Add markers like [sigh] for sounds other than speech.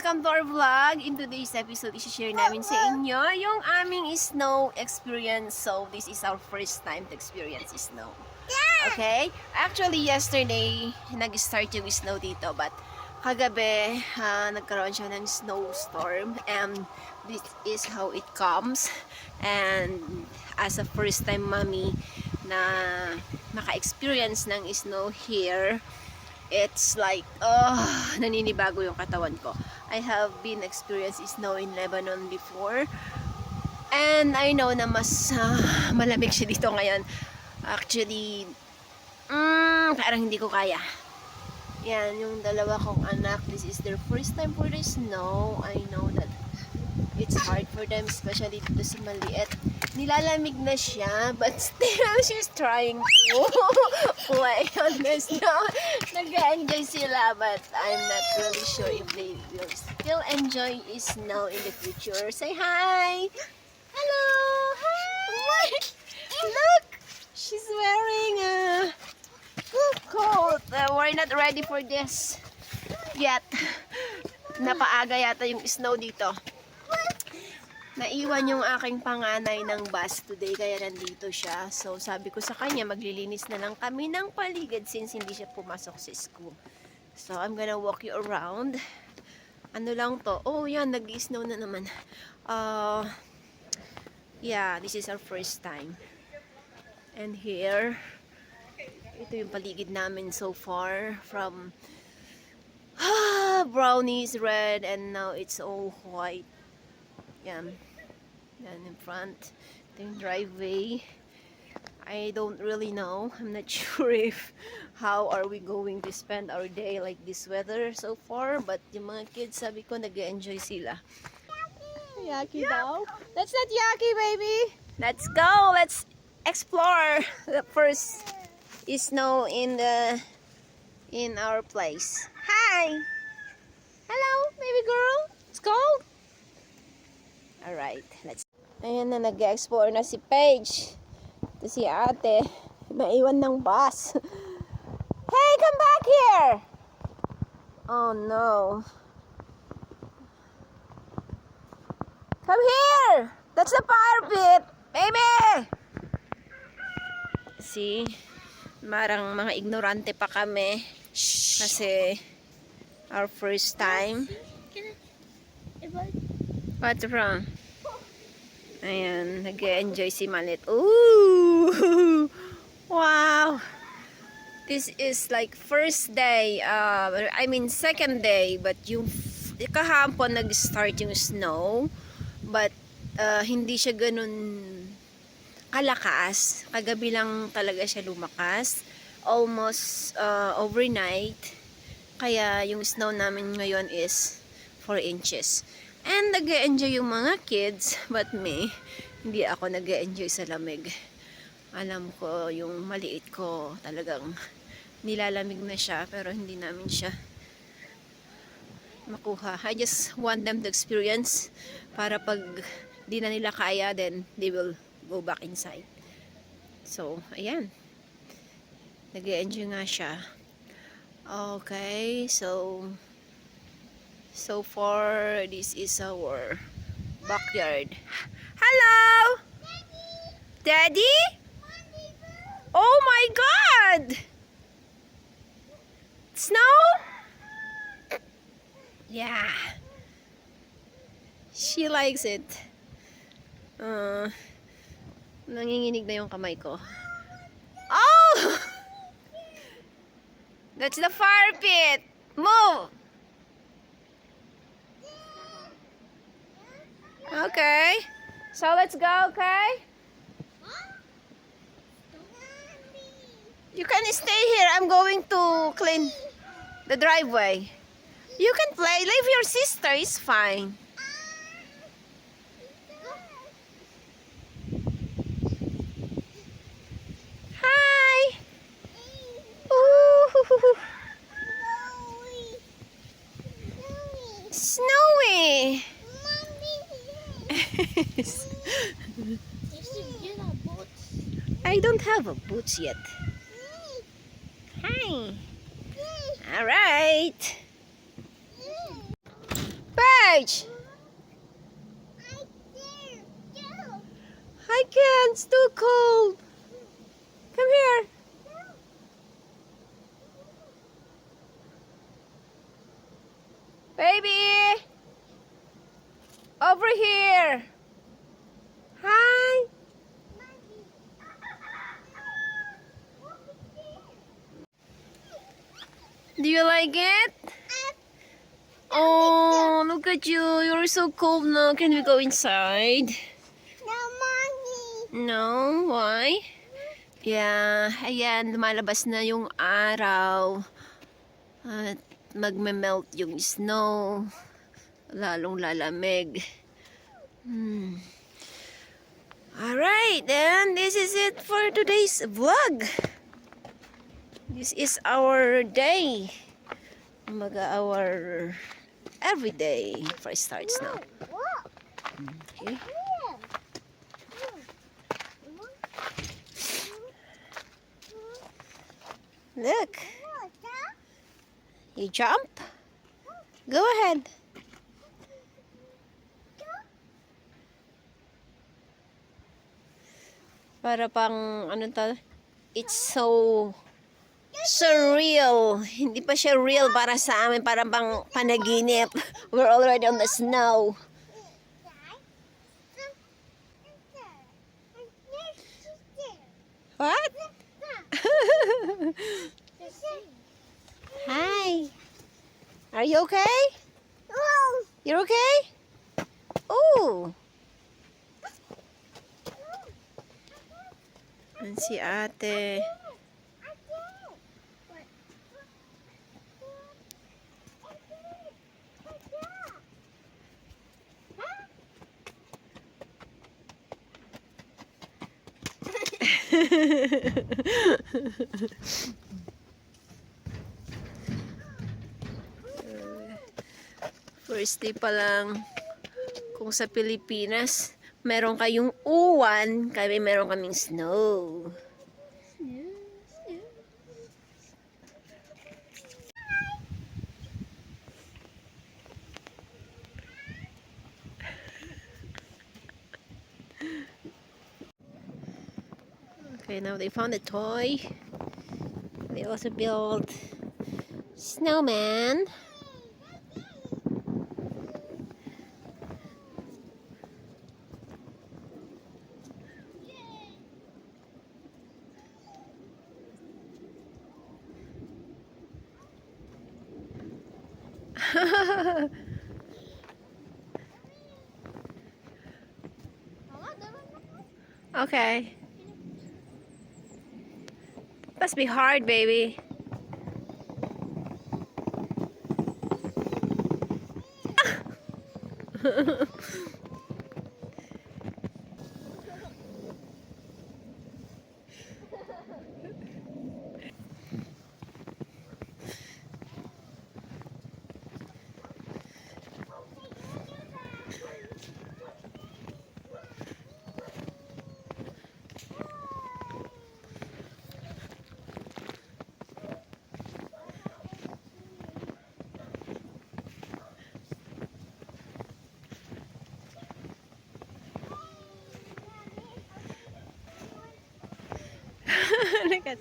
vlog. In today's episode, isi-share namin sa inyo yung aming snow experience. So, this is our first time to experience snow. Okay? Actually, yesterday, nag-start yung snow dito. But, kagabi, ah, nagkaroon siya ng snowstorm. And, this is how it comes. And, as a first time mommy na maka-experience ng snow here, it's like, oh, naninibago yung katawan ko. I have been experienced snow in Lebanon before. And I know na mas ah, malamig siya dito ngayon. Actually, mm, parang hindi ko kaya. Yan, yung dalawa kong anak, this is their first time for the snow. I know that it's hard for them, especially dito sa maliit. Nilalamig na siya, but still, [laughs] she's trying to [laughs] play on the snow. Nag-enjoy sila, but I'm not really sure if they will still enjoy snow in the future. Say hi! Hello! Hi! Look! She's wearing a coat. Uh, we're not ready for this yet. Napaaga yata yung snow dito. Naiwan yung aking panganay ng bus today kaya nandito siya. So sabi ko sa kanya maglilinis na lang kami ng paligid since hindi siya pumasok sa school. So I'm gonna walk you around. Ano lang to? Oh yan, nag-snow na naman. Uh, yeah, this is our first time. And here, ito yung paligid namin so far from [sighs] brownies red and now it's all white. Yan. Yan in front. Yung driveway. I don't really know. [laughs] I'm not [laughs] sure if how are we going to spend our day like this weather so far. But yung mga kids, sabi ko, nag enjoy sila. Yaki daw? That's not Yaki, baby! Let's go! Let's explore the first snow in the in our place. Hi! Hello, baby girl! It's cold! Alright, let's... Ayan na, nag-explore na si Paige. Ito si ate. Maiwan ng bus. [laughs] hey, come back here! Oh no. Come here! That's the fire pit! Baby! See? Marang mga ignorante pa kami. Kasi our first time. What's wrong? Ayan, nag enjoy si Malit. Ooh! [laughs] Wow! This is like first day, uh, I mean second day, but yung kahapon nag-start yung snow. But uh, hindi siya ganun kalakas. Kagabi lang talaga siya lumakas. Almost uh, overnight. Kaya yung snow namin ngayon is 4 inches. And nag enjoy yung mga kids, but me, hindi ako nag enjoy sa lamig. Alam ko, yung maliit ko, talagang nilalamig na siya, pero hindi namin siya makuha. I just want them to experience para pag di na nila kaya, then they will go back inside. So, ayan. nag enjoy nga siya. Okay, so So far, this is our backyard. Hello! Daddy? Oh my God! Snow? Yeah. She likes it. Uh, nanginginig na yung kamay ko. Oh! [laughs] That's the fire pit! Move! Okay. So let's go, okay? You can stay here. I'm going to clean the driveway. You can play. Leave your sister. It's fine. Hi. Ooh. Snowy. I don't have a boots yet. Hi. All right. Serge! I can't. It's too cold. Come here. Do you like it? Oh, look at you. You're so cold now. Can we go inside? No, why? Yeah, ayan, lumalabas na yung araw. At magme-melt yung snow. Lalong lalamig. Hmm. Alright, then this is it for today's vlog. This is our day. Maga our everyday for starts now. Okay. Look, you jump. Go ahead. Para pang ano to? It's so surreal. Hindi pa siya real para sa amin, parang pang panaginip. We're already on the snow. What? [laughs] Hi. Are you okay? You're okay? Oh. Yan si ate. [laughs] First day pa lang kung sa Pilipinas meron kayong uwan, kami meron kaming snow. Okay, now they found a toy. They also built snowman. [laughs] okay. Must be hard, baby. [laughs] [laughs] Look at